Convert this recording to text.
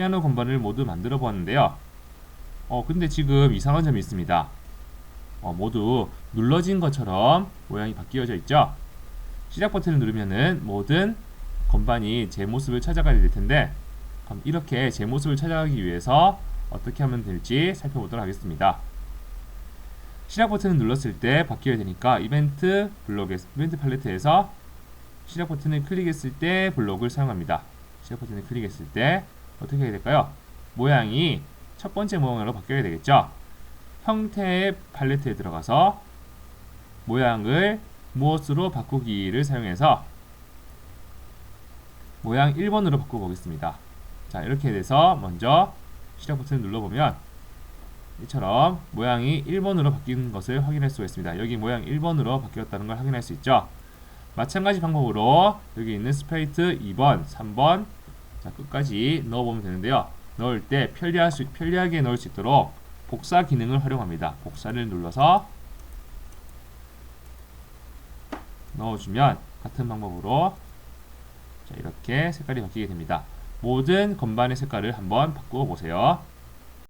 피아노 건반을 모두 만들어 보았는데요. 어, 근데 지금 이상한 점이 있습니다. 어, 모두 눌러진 것처럼 모양이 바뀌어져 있죠. 시작 버튼을 누르면은 모든 건반이 제 모습을 찾아가야 될 텐데 그럼 이렇게 제 모습을 찾아가기 위해서 어떻게 하면 될지 살펴보도록 하겠습니다. 시작 버튼을 눌렀을 때 바뀌어야 되니까 이벤트 블록에 이벤트 팔레트에서 시작 버튼을 클릭했을 때 블록을 사용합니다. 시작 버튼을 클릭했을 때 어떻게 해야 될까요? 모양이 첫 번째 모양으로 바뀌어야 되겠죠. 형태의 팔레트에 들어가서 모양을 무엇으로 바꾸기를 사용해서 모양 1번으로 바꿔보겠습니다. 자 이렇게 돼서 먼저 시작 버튼을 눌러보면 이처럼 모양이 1번으로 바뀐 것을 확인할 수가 있습니다. 여기 모양 1번으로 바뀌었다는 걸 확인할 수 있죠. 마찬가지 방법으로 여기 있는 스프레이트 2번, 3번 자, 끝까지 넣어보면 되는데요. 넣을 때 편리할 수, 편리하게 넣을 수 있도록 복사 기능을 활용합니다. 복사를 눌러서 넣어주면 같은 방법으로 자, 이렇게 색깔이 바뀌게 됩니다. 모든 건반의 색깔을 한번 바꾸어 보세요.